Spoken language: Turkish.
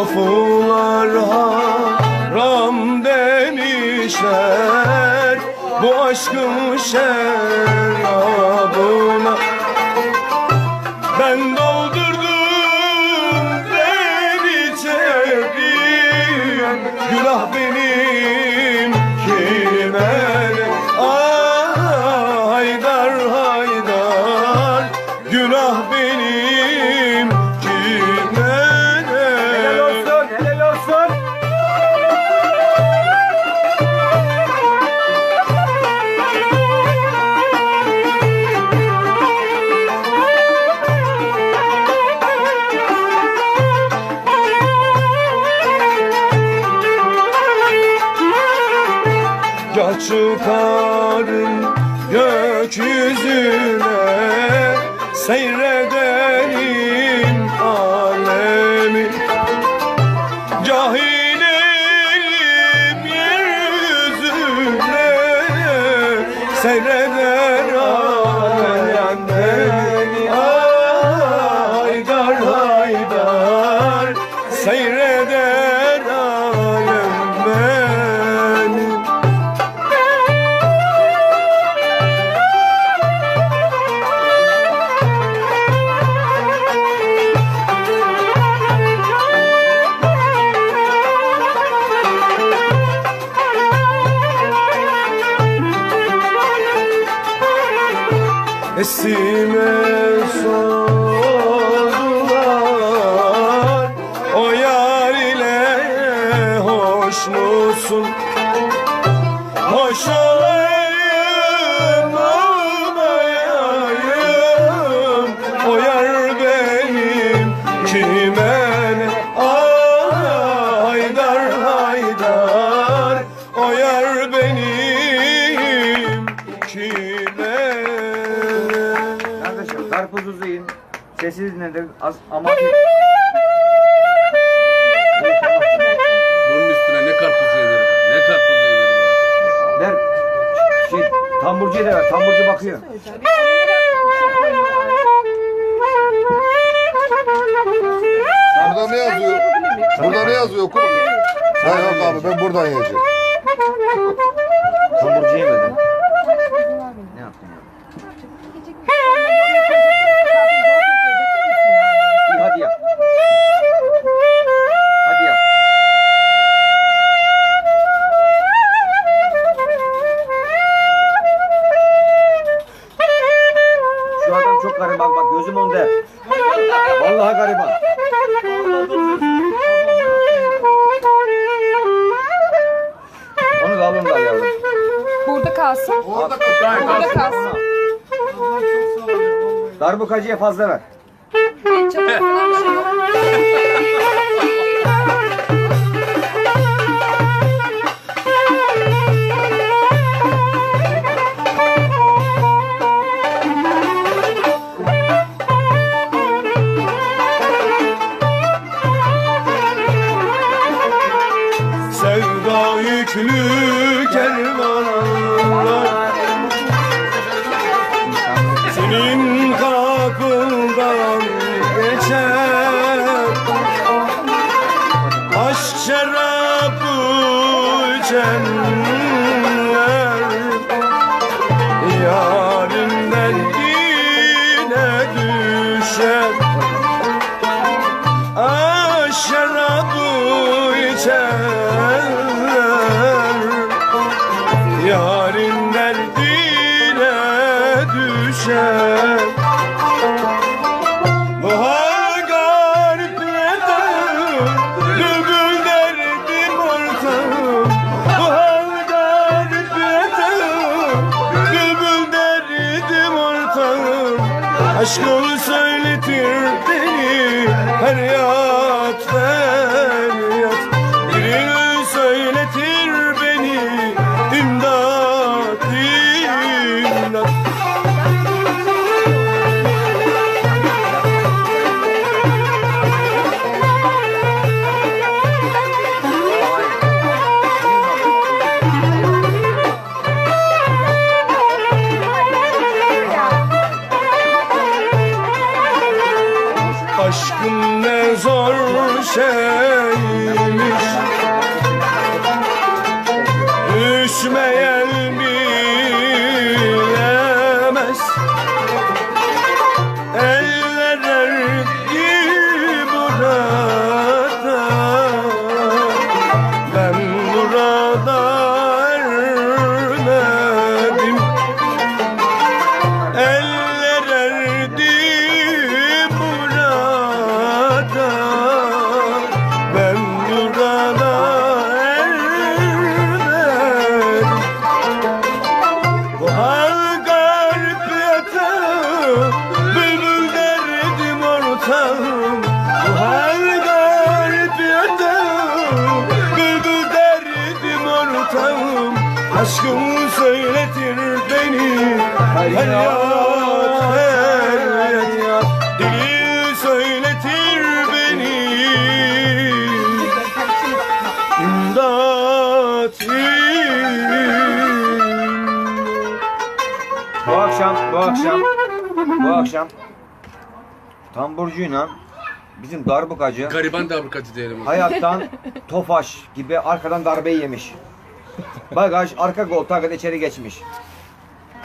Sofular haram demişler. Bu aşkın şerabına Ben doldurdum ben içerim Günah benim çıkarım gökyüzüne Seyredelim Esime sordular O yar ile hoş musun? Hoş olayım Sessiz dinledim. Az, ama Bunun üstüne ne karpuz yenir be? Ne karpuz yenir be? ver şey tamburcuya da ver. Tamburcu bakıyor. Burada ne yazıyor? Burada ne yazıyor oku bakayım. Ha yok abi ben buradan yiyeceğim. Tamburcu yemedi. Gözüm onda. Vallahi gariban. Onu da alın da al yavrum. Burada kalsın. Orada Burada kalsın. Darbukacıya fazla ver. Çabuk bir şey yok. Yüklü kervanlar Senin kapından Aşkını söyletir beni Her yat Aşkın ne zor şeymiş Aşkım söyletir beni Feryat feryat Dili söyletir beni İmdat Bu akşam, bu akşam, bu akşam tamburcuyla bizim darbukacı Gariban dabırkacı diyelim. hayattan tofaş gibi arkadan darbeyi yemiş. Bagaj arka koltuğa kadar içeri geçmiş.